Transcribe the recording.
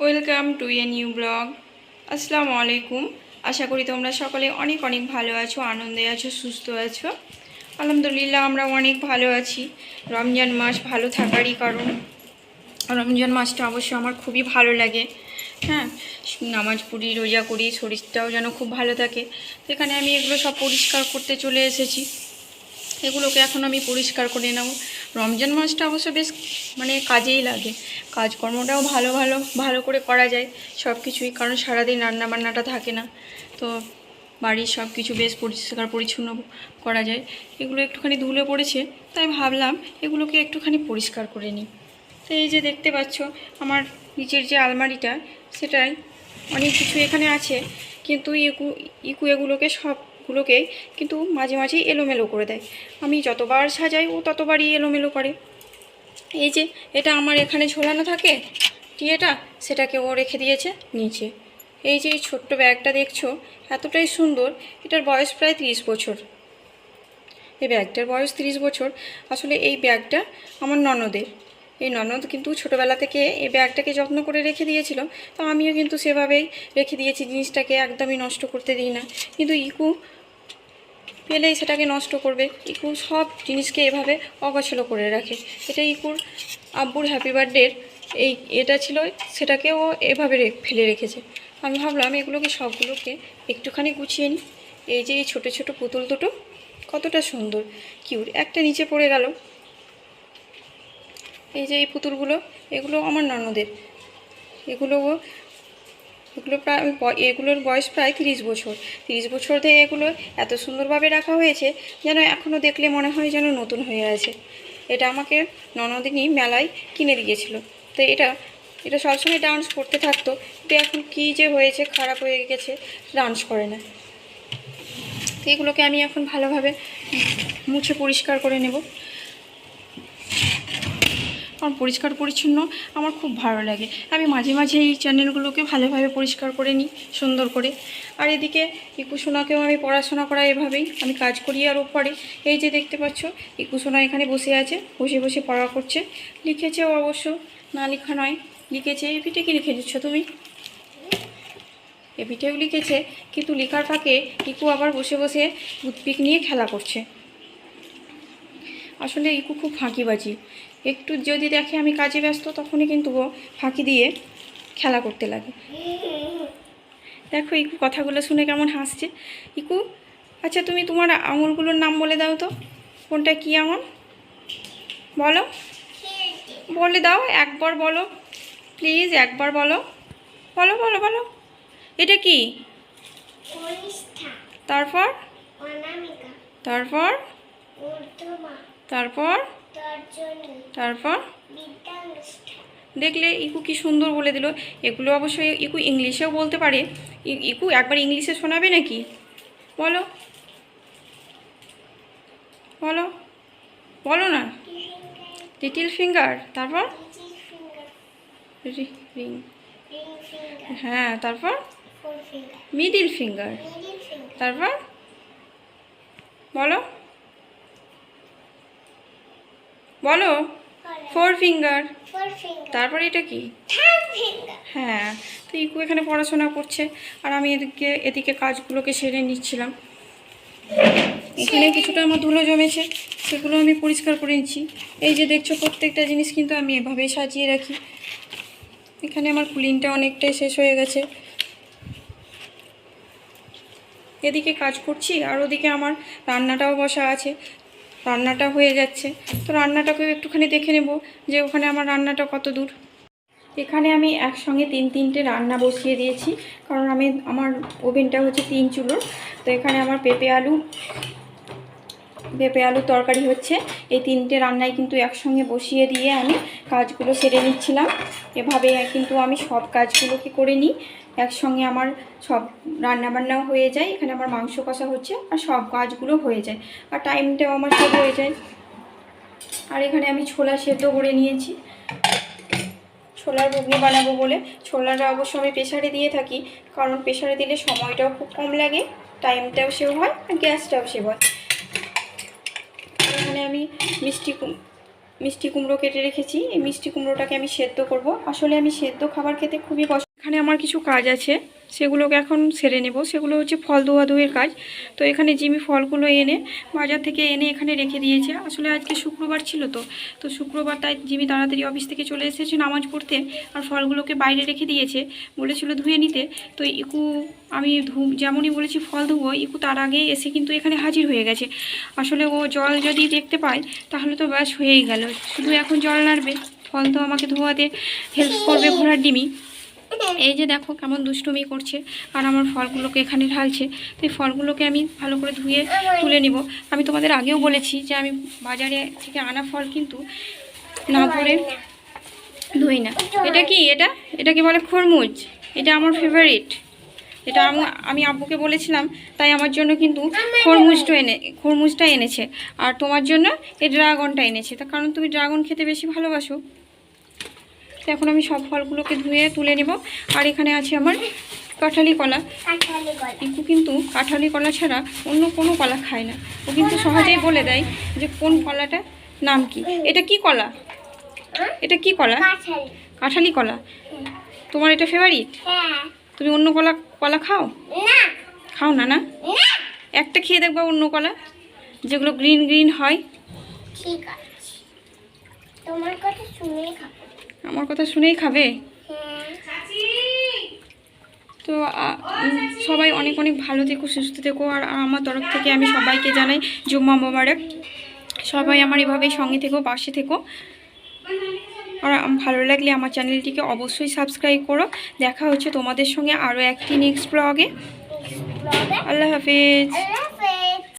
Welcome to a new blog. আসসালামু আলাইকুম। আশা করি তোমরা সকলে অনেক অনেক ভালো আছো, আনন্দে আছো, সুস্থ আছো। আলহামদুলিল্লাহ আমরা অনেক ভালো আছি। রমজান মাস ভালো থাকারই কারণ। রমজান মাসটা অবশ্য আমার খুবই ভালো লাগে। হ্যাঁ নামাজ পড়ি, রোজা করি, শরীরটাও যেন খুব ভালো থাকে। সেখানে আমি এগুলো সব পরিষ্কার করতে চলে এসেছি। এগুলোকে এখন আমি পরিষ্কার করে নেব। রমজান মাসটা অবশ্য বেশ মানে কাজেই লাগে। কাজকর্মটাও ভালো ভালো ভালো করে করা যায় সব কিছুই কারণ সারাদিন রান্না বান্নাটা থাকে না। তো বাড়ির সব কিছু বেশ পরিষ্কার, পরিচ্ছন্ন করা যায়। এগুলো একটুখানি ধুলে পড়েছে, তাই ভাবলাম এগুলোকে একটুখানি পরিষ্কার করে নিই। তো এই যে দেখতে পাচ্ছ, আমার নিচের যে আলমারিটা, সেটাই অনেক কিছু এখানে আছে, কিন্তু ইকু ইকু এগুলোকে সবগুলোকেই কিন্তু মাঝে মাঝেই এলোমেলো করে দেয়। আমি যতবার সাজাই, ও ততবারই এলোমেলো করে। এই যে, এটা আমার এখানে ঝোলানো থাকে টিয়েটা সেটাকে ও রেখে দিয়েছে নিচে। এই যে, এই ছোট্ট ব্যাগটা দেখছ, এতটাই সুন্দর, এটার বয়স প্রায় তিরিশ বছর। এই ব্যাগটার বয়স তিরিশ বছর, আসলে এই ব্যাগটা আমার ননদের। এই ননদ কিন্তু ছোটোবেলা থেকে এই ব্যাগটাকে যত্ন করে রেখে দিয়েছিল, তো আমিও কিন্তু সেভাবেই রেখে দিয়েছি, জিনিসটাকে একদমই নষ্ট করতে দিই না। কিন্তু ইকু পেলেই সেটাকে নষ্ট করবে। ইকু সব জিনিসকে এভাবে অগোছলো করে রাখে। এটা ইকুর আব্বুর হ্যাপি বার্থডের এই এটা ছিল, সেটাকেও এভাবে ফেলে রেখেছে। আমি ভাবলাম এগুলোকে সবগুলোকে একটুখানি গুছিয়ে নিই এই যে এই ছোটো ছোটো পুতুল দুটো, কতটা সুন্দর, কিউট। একটা নিচে পড়ে গেল। এই যে এই পুতুলগুলো, এগুলো আমার ননদের। এগুলো ও এগুলো প্রায় এগুলোর বয়স প্রায় তিরিশ বছর। তিরিশ বছর থেকে এগুলো এত সুন্দরভাবে রাখা হয়েছে, যেন এখনও দেখলে মনে হয় যেন নতুন হয়ে আছে। এটা আমাকে ননদিনী মেলায় কিনে দিয়েছিল। তো এটা এটা সবসময় ডান্স করতে থাকতো, কিন্তু এখন কী যে হয়েছে, খারাপ হয়ে গেছে, ডান্স করে না। তো এগুলোকে আমি এখন ভালোভাবে মুছে পরিষ্কার করে নেব। কারণ পরিষ্কার পরিচ্ছন্ন আমার খুব ভালো লাগে। আমি মাঝে মাঝে এই চ্যানেলগুলোকে ভালোভাবে পরিষ্কার করে নিই, সুন্দর করে। আর এদিকে ইকুসোনাকেও আমি পড়াশোনা করা এভাবেই, আমি কাজ করি আর ওপরে এই যে দেখতে পাচ্ছ, ইকুসোনা এখানে বসে আছে, বসে বসে পড়া করছে। লিখেছেও অবশ্য, না লেখা নয়, লিখেছে পিঠে কি লিখে দিচ্ছ তুমি? এ লিখেছে, কিন্তু লেখার ফাঁকে ইকু আবার বসে বসে টুথপিক নিয়ে খেলা করছে। আসলে ইকু খুব ফাঁকিবাজি। একটু যদি দেখে আমি কাজে ব্যস্ত তখনই কিন্তু ও ফাঁকি দিয়ে খেলা করতে লাগে। দেখো ইকু কথাগুলো শুনে কেমন হাসছে। ইকু আচ্ছা তুমি তোমার আঙুলগুলোর নাম বলে দাও তো। কোনটা কী আঙুল? বলো। বলে দাও একবার বলো। প্লিজ একবার বলো। বলো বলো বলো। এটা কি? তারপর? তারপর? তারপর? তারপর? দেখলে ইকু কি সুন্দর বলে দিল। এগুলো অবশ্যই ইকু ইংলিশেও বলতে পারে। ইকু একবার ইংলিশে শোনাবে নাকি? বলো। বলো। বলো না। Little finger. তারপর? রিং হ্যাঁ তারপর? Middle finger. তারপর? বলো। বলো? ফোর ফিঙ্গার তারপরে এটা কি? হ্যাঁ তো ইকু এখানে পড়াশোনা করছে আর আমি এদিকে এদিকে কাজগুলোকে সেরে নিচ্ছিলাম। এখানে কিছুটা আমার ধুলো জমেছে সেগুলো আমি পরিষ্কার করে নিচ্ছি। এই যে দেখছ প্রত্যেকটা জিনিস কিন্তু আমি এভাবেই সাজিয়ে রাখি। এখানে আমার কুলিনটা অনেকটাই শেষ হয়ে গেছে। এদিকে কাজ করছি আর ওদিকে আমার রান্নাটাও বসা আছে। রান্নাটা হয়ে যাচ্ছে। তো রান্নাটাকেও একটুখানি দেখে নেব যে ওখানে আমার রান্নাটা কত দূর। এখানে আমি একসঙ্গে তিন তিনটে রান্না বসিয়ে দিয়েছি। কারণ আমি, আমার ওভেনটা হচ্ছে তিন চুলোর তো এখানে আমার পেঁপে আলু পেঁপে আলুর তরকারি হচ্ছে। এই তিনটে রান্নায় কিন্তু একসঙ্গে বসিয়ে দিয়ে আমি কাজগুলো সেরে নিচ্ছিলাম। এভাবে কিন্তু আমি সব কাজগুলোকে করে নিই। একসঙ্গে আমার সব রান্নাবান্নাও হয়ে যায়। এখানে আমার মাংস কষা হচ্ছে আর সব কাজগুলো হয়ে যায়। আর টাইমটাও আমার সেভ হয়ে যায়। আর এখানে আমি ছোলা সেদ্ধ করে নিয়েছি। ছোলার ঘুগনি বানাবো বলে। ছোলাটা অবশ্য আমি প্রেশারে দিয়ে থাকি। কারণ প্রেশারে দিলে সময়টাও খুব কম লাগে, টাইমটাও সেভ হয় আর গ্যাসটাও সেভ হয়। মিষ্টি মিষ্টি কুমড়ো কেটে রেখেছি। এই মিষ্টি কুমড়োটাকে আমি সেদ্ধ করব। আসলে আমি সেদ্ধ খাবার খেতে খুবই পছন্দ এখানে আমার কিছু কাজ আছে। সেগুলোকে এখন সেরে নেব। সেগুলো হচ্ছে ফল ধোয়া ধুয়ের কাজ। তো এখানে জিমি ফলগুলো এনে বাজার থেকে এনে এখানে রেখে দিয়েছে। আসলে আজকে শুক্রবার ছিল তো। তো শুক্রবার তাই জিমি তাড়াতাড়ি অফিস থেকে চলে এসেছে নামাজ পড়তে আর ফলগুলোকে বাইরে রেখে দিয়েছে। বলেছিল ধুয়ে নিতে। তো ইকু, আমি ধু, যেমনই বলেছি ফল ধুবো, ইকু তার আগে এসে কিন্তু এখানে হাজির হয়ে গেছে। আসলে ও জল যদি দেখতে পায়, তাহলে তো ব্যাস হয়েই গেল। শুধু এখন জল নাড়বে। ফল তো আমাকে ধোয়াতে হেল্প করবে ঘোড়ার ডিমি। এই যে দেখো কেমন দুষ্টুমি করছে আর আমার ফলগুলোকে এখানে ঢালছে। তো এই ফলগুলোকে আমি ভালো করে ধুয়ে তুলে নিব। আমি তোমাদের আগেও বলেছি যে আমি বাজারে থেকে আনা ফল কিন্তু না করে ধুই না। এটা কি? এটা? এটাকে বলে খরমুজ? এটা আমার ফেভারিট এটা আমি আব্বুকে বলেছিলাম, তাই আমার জন্য কিন্তু খরমুজটা এনে, খরমুজটা এনেছে। আর তোমার জন্য এই ড্রাগনটা এনেছে। তার কারণ তুমি ড্রাগন খেতে বেশি ভালোবাসো। তো এখন আমি সব ফলগুলোকে ধুয়ে তুলে নেব। আর এখানে আছে আমার কাঁঠালি কলা। ইকু কিন্তু কাঁঠালি কলা ছাড়া অন্য কোনো কলা খায় না। ও কিন্তু সহজেই বলে দেয় যে কোন কলাটা নাম কি। এটা কি কলা? এটা কি কলা? কাঁঠালি। কলা। তোমার এটা ফেভারিট হ্যাঁ। তুমি অন্য কলা কলা খাও? খাও না না? না। একটা খেয়ে দেখবা অন্য কলা যেগুলো গ্রিন গ্রিন হয়। ঠিক আছে। তোমার কথা শুনে খাব। আমার কথা শুনেই খাবে? হ্যাঁ। তো সবাই অনেক অনেক ভালো থেকো সুস্থ থেকো আর আমার তরফ থেকে আমি সবাইকে জানাই জুম্মা মোবারক। সবাই আমার এভাবেই সঙ্গে থেকো পাশে থেকো। আর ভালো লাগলে আমার চ্যানেলটিকে অবশ্যই সাবস্ক্রাইব করো। দেখা হচ্ছে তোমাদের সঙ্গে আরও একটি নেক্সট ব্লগে আল্লাহ হাফেজ।